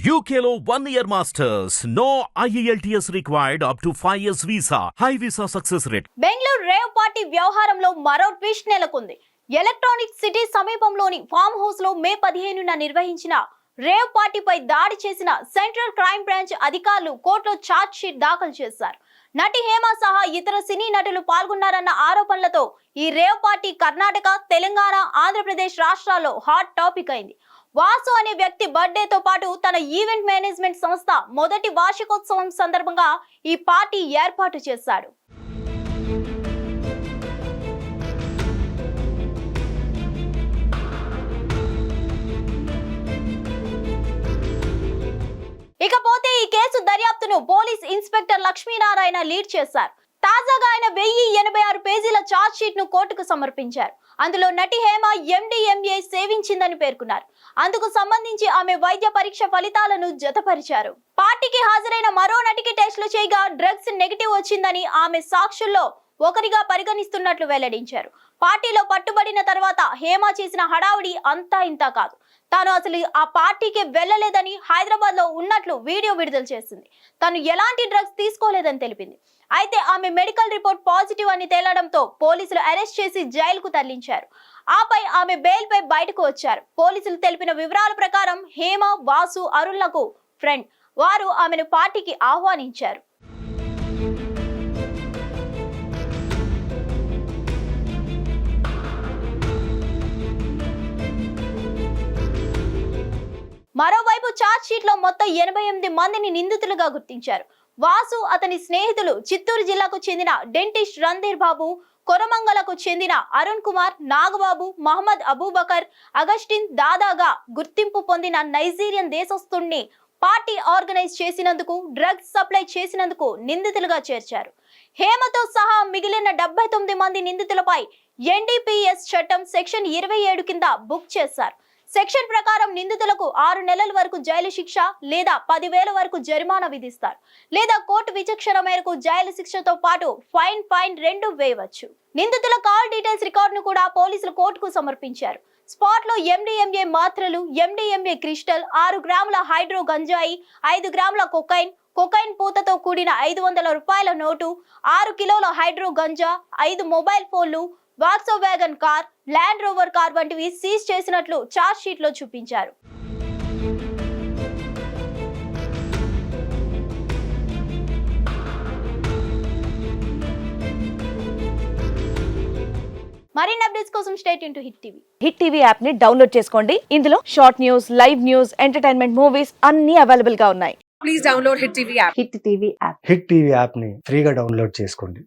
యూకేలో one year masters no E IELTS required up to 5 years visa. High visa success rate. Bengaluru rave party వ్యవహారంలో మరో twist నెలకొంది electronic city సమీపంలోని form హౌస్లో మే పదిహేనున నిర్వహించిన రేవ్ పార్టీపై దాడి చేసిన సెంట్రల్ క్రైమ్ బ్రాంచ్ అధికారులు కోర్టులో ఛార్జ్ షీట్ దాఖలు చేశారు నటి హేమ సహా ఇతర సినీ నటులు పాల్గొన్నారన్న ఆరోపణలతో ఈ రేవ్ పార్టీ కర్ణాటక తెలంగాణ ఆంధ్రప్రదేశ్ రాష్ట్రాల్లో హాట్ టాపిక్ అయింది వాసు అనే వ్యక్తి బర్త్డేతో పాటు తన ఈవెంట్ మేనేజ్మెంట్ సంస్థ మొదటి వార్షికోత్సవం సందర్భంగా ఈ పార్టీ ఏర్పాటు చేశాడు ఇకపోతే ఈ కేసు దర్యాప్తును పోలీస్ ఇన్స్పెక్టర్ లక్ష్మీనారాయణ లీడ్ చేశారు. తాజాగా ఆయన వెయ్యి ఎనభై ఆరు పేజీల ఛార్జ్ షీట్ను కోర్టుకు సమర్పించారు. అందులో నటి హేమ ఎండిఎంఏ సేవించిందని పేర్కొన్నారు. అందుకు సంబంధించి ఆమె వైద్య పరీక్ష ఫలితాలను జతపరిచారు. పార్టీకి హాజరైన మరో నటికి టెస్టులు చేయగా డ్రగ్స్ నెగిటివ్ వచ్చిందని ఆమె సాక్షుల్లో ఒకరిగా పరిగణిస్తున్నట్లు వెల్లడించారు. పార్టీలో పట్టుబడిన తర్వాత హేమ చేసిన హడావుడి అంతా ఇంతా కాదు. తాను అసలు ఆ పార్టీకి వెళ్ళలేదని హైదరాబాద్లో ఉన్నట్లు వీడియో విడుదల చేసింది. తను ఎలాంటి డ్రగ్స్ తీసుకోలేదని తెలిపింది. అయితే ఆమె మెడికల్ రిపోర్ట్ పాజిటివ్ అని తేలడంతో పోలీసులు అరెస్ట్ చేసి జైలుకు తరలించారు. ఆపై ఆమె బెయిల్ పై బయటకు వచ్చారు. పోలీసులు తెలిపిన వివరాల ప్రకారం హేమ వాసు అరుణ్లకు ఫ్రెండ్ వారు ఆమెను పార్టీకి ఆహ్వానించారు. మరోవైపు ఛార్జ్ షీట్లో మొత్తం ఎనభై ఎనిమిది మందిని నిందితులుగా గుర్తించారు. వాసు అతని స్నేహితులు చిత్తూరు జిల్లాకు చెందిన డెంటిస్ట్ రంధీర్ బాబు కొరమంగలకు చెందిన అరుణ్ కుమార్ నాగబాబు మహమ్మద్ అబూబకర్ అగస్టిన్ దాదాగా గుర్తింపు పొందిన నైజీరియన్ దేశస్థుణ్ణి పార్టీ ఆర్గనైజ్ చేసినందుకు డ్రగ్స్ సప్లై చేసినందుకు నిందితులుగా చేర్చారు. హేమతో సహా మిగిలిన డెబ్బై తొమ్మిది మంది నిందితులపై ఎన్డీపీఎస్ చట్టం సెక్షన్ ఇరవై ఏడు కింద బుక్ చేశారు. సెక్షన్ ప్రకారం నిందితులకు ఆరు నెలల వరకు జైలు శిక్ష లేదా పదివేల వరకు జరిమానా విధిస్తారు లేదా కోర్టు విచక్షణ మేరకు జైలు శిక్షతో పాటు ఫైన్ ఫైన్ రెండు వేయవచ్చు. నిందితుల కాల్ డీటెయిల్స్ రికార్డును కూడా పోలీసులు కోర్టుకు సమర్పించారు. స్పాట్లో ఎండిఎంఏ మాత్రలు ఎండిఎంఏ క్రిస్టల్ ఆరు గ్రాముల హైడ్రో గంజాయి ఐదు గ్రాముల కొకైన్ కొకైన్ పూతతో కూడిన ఐదు వందల రూపాయల నోటు ఆరు కిలోల హైడ్రో గంజా ఐదు మొబైల్ ఫోన్లు Volkswagen car land rover car వంటివి సీజ్ చేసినట్లు చార్జ్ షీట్లో చూపించారు. మరిన్ని అప్డేట్స్ కోసం stay tuned to Hit TV. Hit TV యాప్ని డౌన్లోడ్ చేసుకోండి. ఇందులో short news live news entertainment movies అన్ని అవైలబుల్గా ఉన్నాయి. Please download Hit TV app. Hit TV app Hit TV యాప్ని ఫ్రీగా డౌన్లోడ్ చేసుకోండి.